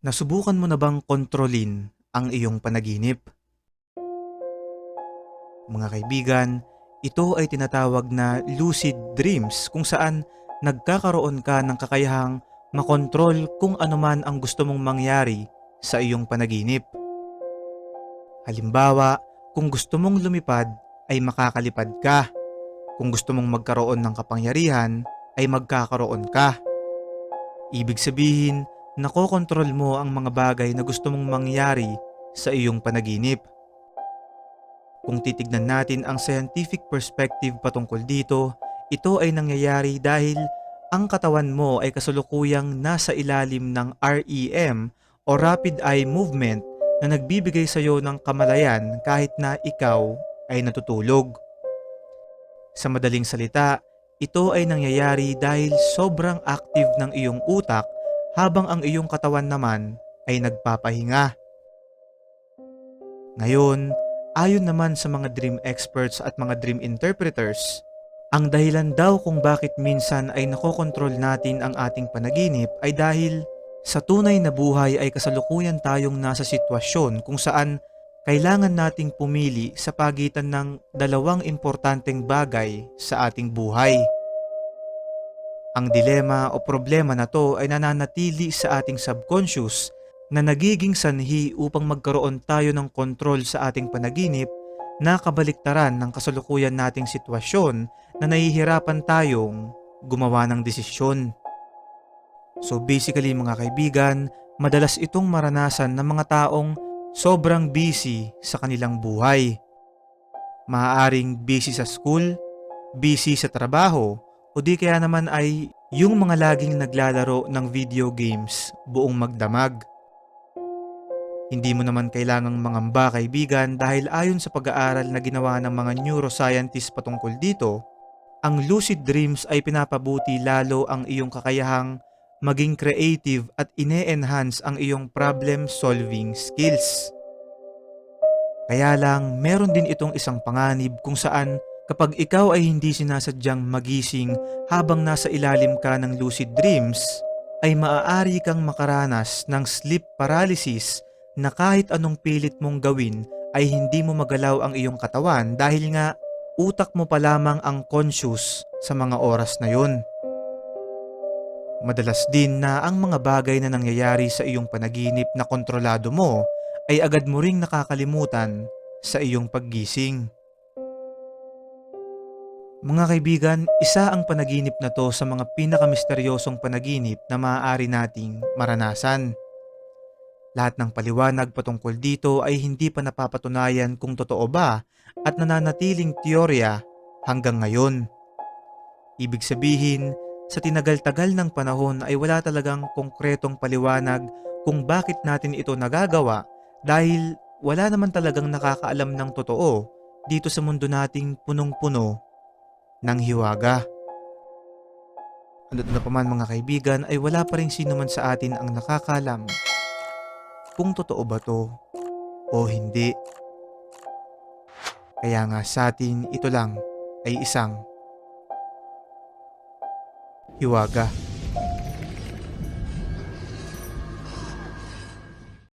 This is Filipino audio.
Nasubukan mo na bang kontrolin ang iyong panaginip? Mga kaibigan, ito ay tinatawag na lucid dreams kung saan nagkakaroon ka ng kakayahang makontrol kung anuman ang gusto mong mangyari sa iyong panaginip. Halimbawa, kung gusto mong lumipad ay makakalipad ka. Kung gusto mong magkaroon ng kapangyarihan ay magkakaroon ka. Ibig sabihin, nakokontrol mo ang mga bagay na gusto mong mangyari sa iyong panaginip. Kung titignan natin ang scientific perspective patungkol dito, ito ay nangyayari dahil ang katawan mo ay kasalukuyang nasa ilalim ng REM o Rapid Eye Movement na nagbibigay sa iyo ng kamalayan kahit na ikaw ay natutulog. Sa madaling salita, ito ay nangyayari dahil sobrang active ng iyong utak habang ang iyong katawan naman ay nagpapahinga. Ngayon, ayon naman sa mga dream experts at mga dream interpreters, ang dahilan daw kung bakit minsan ay nakokontrol natin ang ating panaginip ay dahil sa tunay na buhay ay kasalukuyan tayong nasa sitwasyon kung saan kailangan nating pumili sa pagitan ng dalawang importanteng bagay sa ating buhay. Ang dilema o problema na to ay nananatili sa ating subconscious na nagiging sanhi upang magkaroon tayo ng kontrol sa ating panaginip na kabaliktaran ng kasalukuyan nating sitwasyon na nahihirapan tayong gumawa ng desisyon. So basically mga kaibigan, madalas itong maranasan ng mga taong sobrang busy sa kanilang buhay. Maaaring busy sa school, busy sa trabaho, o di kaya naman ay yung mga laging naglalaro ng video games buong magdamag. Hindi mo naman kailangang mangamba kaibigan dahil ayon sa pag-aaral na ginawa ng mga neuroscientists patungkol dito, ang lucid dreams ay pinapabuti lalo ang iyong kakayahang maging creative at ine-enhance ang iyong problem solving skills. Kaya lang, meron din itong isang panganib kung saan kapag ikaw ay hindi sinasadyang magising habang nasa ilalim ka ng lucid dreams, ay maaari kang makaranas ng sleep paralysis na kahit anong pilit mong gawin ay hindi mo magalaw ang iyong katawan dahil nga utak mo pa lamang ang conscious sa mga oras na yun. Madalas din na ang mga bagay na nangyayari sa iyong panaginip na kontrolado mo ay agad mo ring nakakalimutan sa iyong paggising. Mga kaibigan, isa ang panaginip na to sa mga pinakamisteryosong panaginip na maaari nating maranasan. Lahat ng paliwanag patungkol dito ay hindi pa napapatunayan kung totoo ba at nananatiling teorya hanggang ngayon. Ibig sabihin, sa tinagal-tagal ng panahon ay wala talagang konkretong paliwanag kung bakit natin ito nagagawa dahil wala naman talagang nakakaalam ng totoo dito sa mundo nating punong-puno ng hiwaga. Ano na pa man mga kaibigan ay wala pa rin sino man sa atin ang nakakalam kung totoo ba to o hindi. Kaya nga sa atin ito lang ay isang hiwaga.